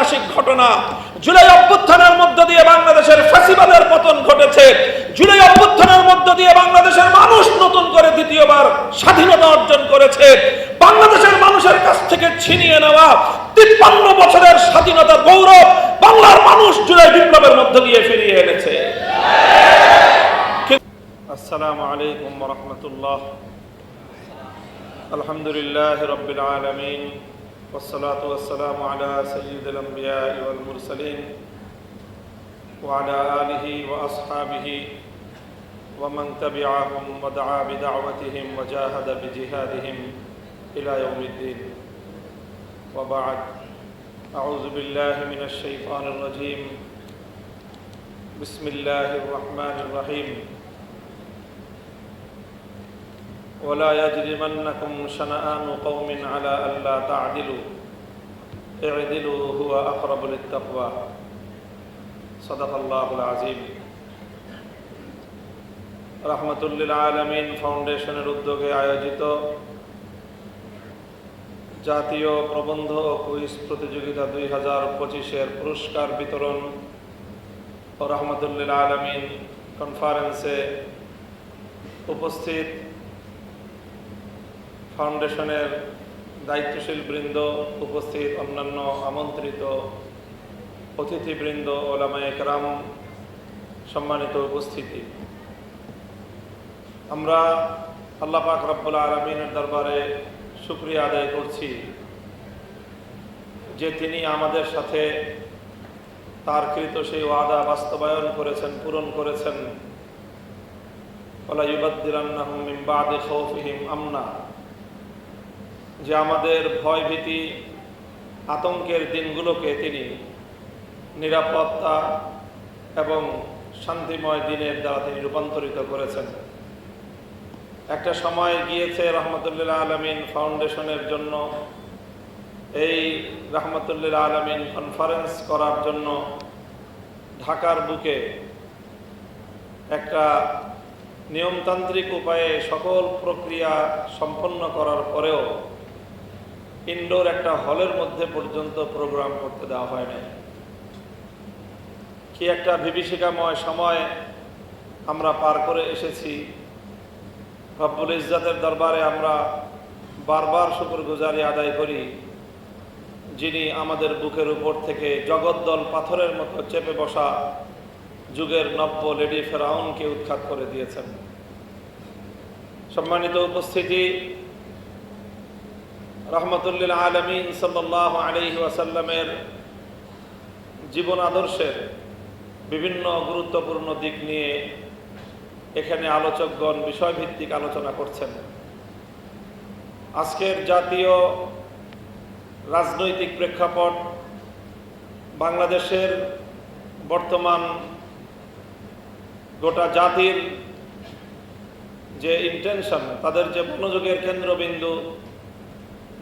ঐতিহাসিক ঘটনা। জুলাই অভ্যুত্থানের মধ্য দিয়ে বাংলাদেশের ফাঁসিবাদের পতন ঘটেছে। জুলাই অভ্যুত্থানের মধ্য দিয়ে বাংলাদেশের মানুষ নতুন করে দ্বিতীয়বার স্বাধীনতা অর্জন করেছে। বাংলাদেশের মানুষের কাছ থেকে ছিনিয়ে নেওয়া তিপ্পান্ন বছরের স্বাধীনতা গৌরব বাংলার মানুষ জুলাই বিপ্লবের মধ্য দিয়ে ফিরিয়ে এনেছে। আসসালামু আলাইকুম রহমতুল্লাহ। আলহামদুলিল্লাহ রবিল আলমিন। والصلاة والسلام على سيد الأنبياء والمرسلين وعلى آله وأصحابه ومن تبعهم ودعا بدعوتهم وجاهد بجهادهم إلى يوم الدين. وبعد أعوذ بالله من الشيطان الرجيم. بسم الله الرحمن الرحيم. ولا يجرمنكم شنآن قوم على ألا تعدلوا اعدلوا هو أقرب للتقوى صدق الله العظيم রহমতুল্লিল আলমিন ফাউন্ডেশনের উদ্যোগে আয়োজিত জাতীয় প্রবন্ধ ও কুইজ প্রতিযোগিতা দুই হাজার পঁচিশের পুরস্কার বিতরণ ও রহমতুল্লিল আলমিন কনফারেন্সে উপস্থিত ফাউন্ডেশনের দায়িত্বশীল বৃন্দ, উপস্থিত অন্যান্য আমন্ত্রিত অতিথিবৃন্দ ওলামা একরাম সম্মানিত উপস্থিতি। আমরা আল্লাহ পাক রব্বুল আলমিনের দরবারে শুক্রিয়া আদায় করছি যে তিনি আমাদের সাথে তার কৃত সেই ওয়াদা বাস্তবায়ন করেছেন, পূরণ করেছেন। ওলা ইউবাদ্দিরান্নাহুম মিন বাদি খাউফিহিম আমনা। যে আমাদের ভয় ভীতি আতঙ্কের দিনগুলোকে তিনি নিরাপত্তা এবং শান্তিময় দিনের দ্বারা তিনি রূপান্তরিত করেছেন। একটা সময় গিয়েছে রহমতুল্লাহ আলমিন ফাউন্ডেশনের জন্য। এই রহমতুল্লাহ আলমিন কনফারেন্স করার জন্য ঢাকার বুকে একটা নিয়মতান্ত্রিক উপায়ে সকল প্রক্রিয়া সম্পন্ন করার পরেও ইনডোর একটা হলের মধ্যে পর্যন্ত প্রোগ্রাম করতে দেওয়া হয় নাই। কি একটা বিভীষিকাময় সময় আমরা পার করে এসেছি। রব্বুল ইজ্জাতের দরবারে আমরা বারবার শুকুর গুজারি আদায় করি, যিনি আমাদের বুকের উপর থেকে জগদ্দল পাথরের মতো চেপে বসা যুগের নব্য লেডি ফেরাউনকে উৎখাত করে দিয়েছেন। সম্মানিত উপস্থিতি রহমতুল্লিল আলমিন সাল্লাহ আলহি ওয়াসাল্লামের জীবন আদর্শের বিভিন্ন গুরুত্বপূর্ণ দিক নিয়ে এখানে আলোচকগণ বিষয়ভিত্তিক আলোচনা করছেন। আজকের জাতীয় রাজনৈতিক প্রেক্ষাপট বাংলাদেশের বর্তমান গোটা জাতির যে ইন্টেনশন তাদের যে মনোযোগের কেন্দ্রবিন্দু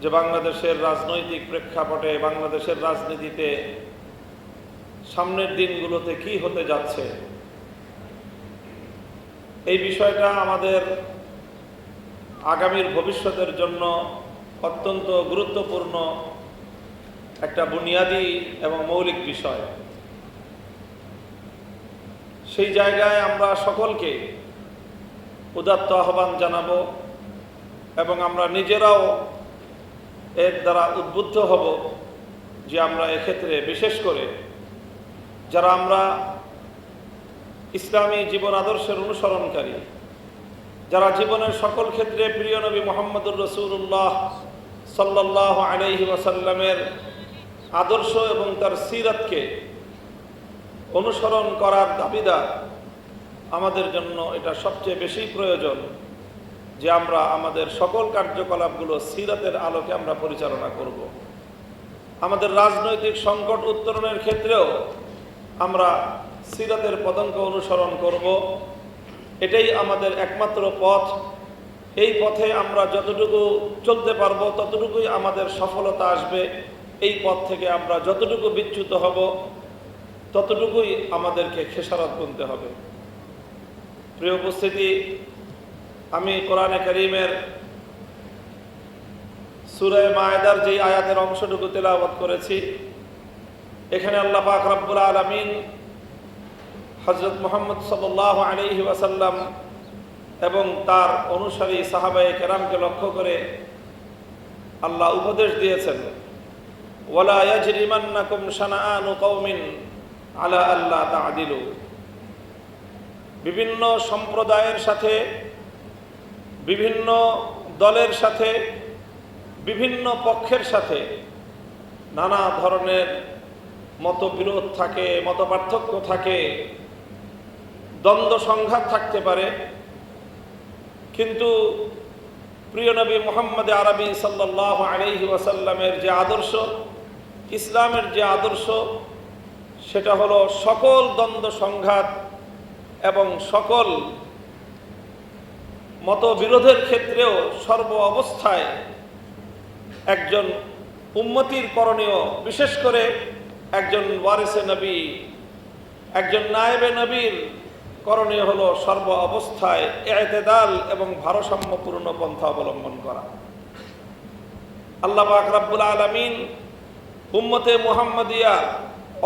যে বাংলাদেশের রাজনৈতিক প্রেক্ষাপটে, বাংলাদেশের রাজনীতিতে সামনের দিনগুলোতে কি হতে যাচ্ছে, এই বিষয়টা আমাদের আগামীর ভবিষ্যতের জন্য অত্যন্ত গুরুত্বপূর্ণ একটা বুনিয়াদী এবং মৌলিক বিষয়। সেই জায়গায় আমরা সকলকে উদাত্ত আহ্বান জানাব এবং আমরা নিজেরাও এর দ্বারা উদ্বুদ্ধ হব যে আমরা এক্ষেত্রে, বিশেষ করে যারা আমরা ইসলামী জীবন আদর্শের অনুসরণকারী, যারা জীবনের সকল ক্ষেত্রে প্রিয় নবী মোহাম্মদুর রসুল্লাহ সাল্লাহ আলহি ওয়াসাল্লামের আদর্শ এবং তার সিরাতকে অনুসরণ করার দাবিদার আমাদের জন্য এটা সবচেয়ে বেশি প্রয়োজন। যে আমরা আমাদের সকল কার্যকলাপগুলো সিরাতের আলোকে আমরা পরিচালনা করব। আমাদের রাজনৈতিক সংকট উত্তরণের ক্ষেত্রেও আমরা সিরাতের পদঙ্ক অনুসরণ করব। এটাই আমাদের একমাত্র পথ। এই পথে আমরা যতটুকু চলতে পারব, ততটুকুই আমাদের সফলতা আসবে। এই পথ থেকে আমরা যতটুকু বিচ্যুত হব, ততটুকুই আমাদেরকে খেসারত গুনতে হবে। প্রিয় উপস্থিতি আমি কোরআনে করিমের সুরায় মায়দার যেই আয়াতের অংশটুকু তেলাওয়াত করেছি, এখানে আল্লাহ পাক রব্বুল আলমিন হজরত মোহাম্মদ সাল্লাহ আলহি ওয়াসাল্লাম এবং তার অনুসারী সাহাবায়ে কেরামকে লক্ষ্য করে আল্লাহ উপদেশ দিয়েছেন, ওয়ালা ইয়াজরিমান্নাকুম শানাআনু কওমিন আলা আল্লাহ তা'দিলু। বিভিন্ন সম্প্রদায়ের সাথে বিভিন্ন দলের সাথে, বিভিন্ন পক্ষের সাথে নানা ধরনের মতবিরোধ থাকে, মতপার্থক্য থাকে, দ্বন্দ্ব সংঘাত থাকতে পারে। কিন্তু প্রিয় নবী মোহাম্মদ আরবি সাল্লাহ আলহি ওয়াসাল্লামের যে আদর্শ, ইসলামের যে আদর্শ, সেটা হলো সকল দ্বন্দ্ব সংঘাত এবং সকল মতবিরোধের ক্ষেত্রেও সর্ব অবস্থায় একজন উন্মতির করণীয়, বিশেষ করে একজন ওয়ারেসে নবী, একজন নায়েবে নবীর করণীয় হলো সর্ব অবস্থায় এতেদাল এবং ভারসাম্যপূর্ণ পন্থা অবলম্বন করা। আল্লাহ আকরাবুল আলমিন উম্মতে মুহাম্মদিয়া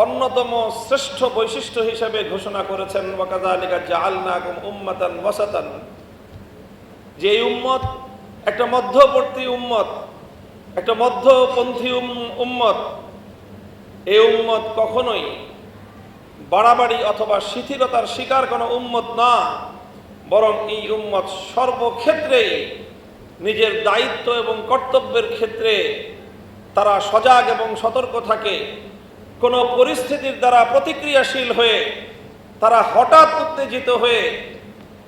অন্যতম শ্রেষ্ঠ বৈশিষ্ট্য হিসেবে ঘোষণা করেছেন ওয়াকাদা আলিকা জাআলনাকুম উম্মাতান ওয়াসাতান। যে এই উম্মত, একটা মধ্যবর্তী উম্মত, একটা মধ্যপন্থী উম- উম্মত এই উম্মত কখনোই বাড়াবাড়ি অথবা শিথিলতার শিকার কোনো উম্মত না, বরং এই উম্মত সর্বক্ষেত্রেই নিজের দায়িত্ব এবং কর্তব্যের ক্ষেত্রে তারা সজাগ এবং সতর্ক থাকে। কোনো পরিস্থিতির দ্বারা প্রতিক্রিয়াশীল হয়ে তারা হঠাৎ উত্তেজিত হয়ে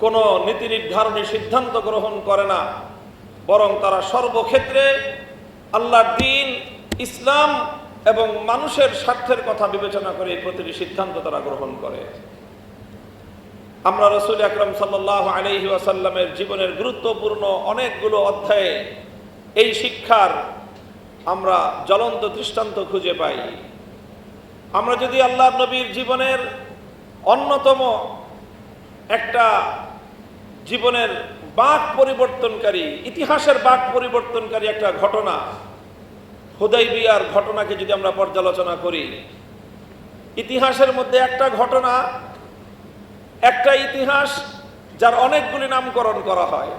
কোনো নীতি নির্ধারণী সিদ্ধান্ত গ্রহণ করে না। বরং তারা সর্বক্ষেত্রে আল্লাহর দিন, ইসলাম এবং মানুষের স্বার্থের কথা বিবেচনা করে প্রতিটি সিদ্ধান্ত তারা গ্রহণ করে। আমরা রসুল আকরম সাল্লাহ আলহি আসাল্লামের জীবনের গুরুত্বপূর্ণ অনেকগুলো অধ্যায়ে এই শিক্ষার আমরা জ্বলন্ত দৃষ্টান্ত খুঁজে পাই। আমরা যদি আল্লাহ নবীর জীবনের অন্যতম একটা জীবনের বাক পরিবর্তনকারী, ইতিহাসের বাক পরিবর্তনকারী একটা ঘটনা হুদাই বিয়ার ঘটনাকে যদি আমরা পর্যালোচনা করি, ইতিহাসের মধ্যে একটা ঘটনা, একটা ইতিহাস যার অনেকগুলি নামকরণ করা হয়।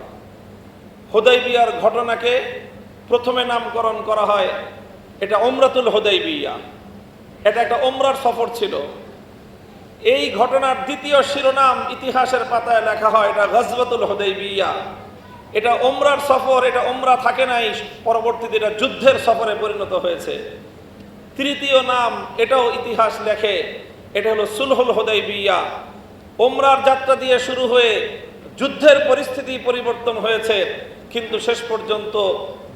হুদাই বিয়ার ঘটনাকে প্রথমে নামকরণ করা হয়, এটা ওমরাতুল হুদাই বিয়া এটা একটা ওমরার সফর ছিল। এই ঘটনার দ্বিতীয় শিরোনাম ইতিহাসের পাতায় লেখা হয়, এটা গজবতুল হুদাই বিয়া এটা ওমরার সফর, এটা ওমরা থাকে নাই, পরবর্তীতে এটা যুদ্ধের সফরে পরিণত হয়েছে। তৃতীয় নাম, এটাও ইতিহাস লেখে, এটা হলো সুলহুল হোদাই বিয়া ওমরার যাত্রা দিয়ে শুরু হয়ে যুদ্ধের পরিস্থিতি পরিবর্তন হয়েছে, কিন্তু শেষ পর্যন্ত,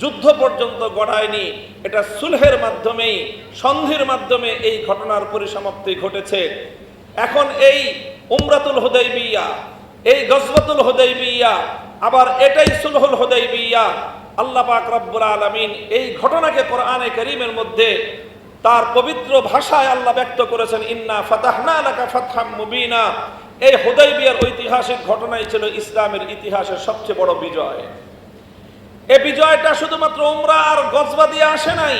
যুদ্ধ পর্যন্ত গড়ায়নি। এটা সুলহের মাধ্যমেই, সন্ধির মাধ্যমে এই ঘটনার পরিসমাপ্তি ঘটেছে। এখন এই উমরাতুল হুদাই বিয়া এই গজবতুল হুদাই বিয়া আবার এটাই সুলহুল হুদাই বিয়া আল্লাহ পাক রব্বুল আলামিন এই ঘটনাকে কোরআনে করিমের মধ্যে তার পবিত্র ভাষায় আল্লাহ ব্যক্ত করেছেন, ইন্না ফাতাহনা লাকা ফাতহাম মুবিনা। এই হুদাইবিয়ার ঐতিহাসিক ঘটনাই ছিল ইসলামের ইতিহাসের সবচেয়ে বড় বিজয়। এই বিজয়টা শুধুমাত্র উমরা আর গজবা দিয়ে আসে নাই।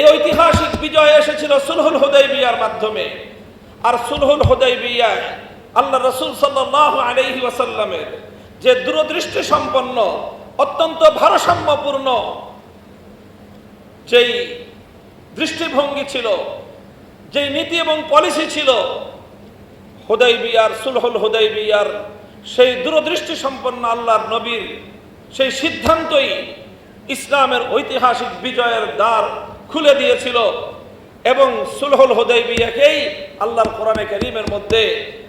এই ঐতিহাসিক বিজয় এসেছিল সুলহুল হুদাইবিয়ার মাধ্যমে। আর সুলহুল হুদাইবিয়ায় আল্লাহ রসুল সাল্লাহ আলাইহি ওয়াসাল্লামের যে দূরদৃষ্টি সম্পন্ন, অত্যন্ত ভারসাম্যপূর্ণ যেই দৃষ্টিভঙ্গি ছিল, যেই নীতি এবং পলিসি ছিল হোদাই বিয়ার সুলহুল হোদাই বিয়ার সেই দূরদৃষ্টি সম্পন্ন আল্লাহর নবীর সেই সিদ্ধান্তই ইসলামের ঐতিহাসিক বিজয়ের দ্বার খুলে দিয়েছিল। এবং সুলহুল হোদাই বিয়াকেই আল্লাহর কোরআনে করিমের মধ্যে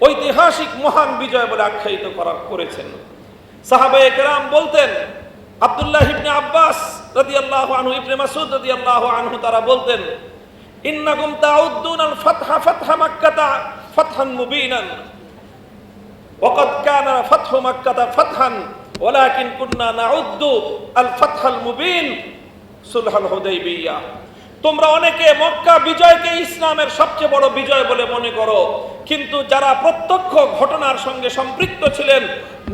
ঐতিহাসিক মহান বিজয় বলে আখ্যায়িত করা করেছেন সাহাবায়ে কেরাম বলতেন আব্দুল্লাহ ইবনে আব্বাস রাদিয়াল্লাহু আনহু ইবনে মাসউদ রাদিয়াল্লাহু আনহু তারা বলতেন ইন্নাকুম তাউদ্দুন আল ফাতহা ফাতহা মাক্কাতা ফাতহান মুবিনান وقد كان فتح مكة فتحا ولكن كنا نعد الفتح المبين সুলহ হুদাইবিয়া তোমরা অনেকে মক্কা বিজয়কে ইসলামের সবচেয়ে বড় বিজয় বলে মনে করো। কিন্তু যারা প্রত্যক্ষ ঘটনার সঙ্গে সম্পৃক্ত ছিলেন,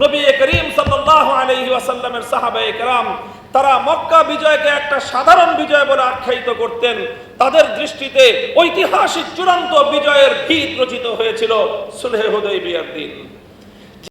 নবী করিম সাল্লাল্লাহু আলাইহি ওয়াসাল্লামের সাহাবায়ে কেরাম, তারা মক্কা বিজয়কে একটা সাধারণ বিজয় বলে আখ্যায়িত করতেন। তাদের দৃষ্টিতে ঐতিহাসিক চূড়ান্ত বিজয়ের ভিত রচিত হয়েছিল সুলেহ হুদৈবিয়ার দিন।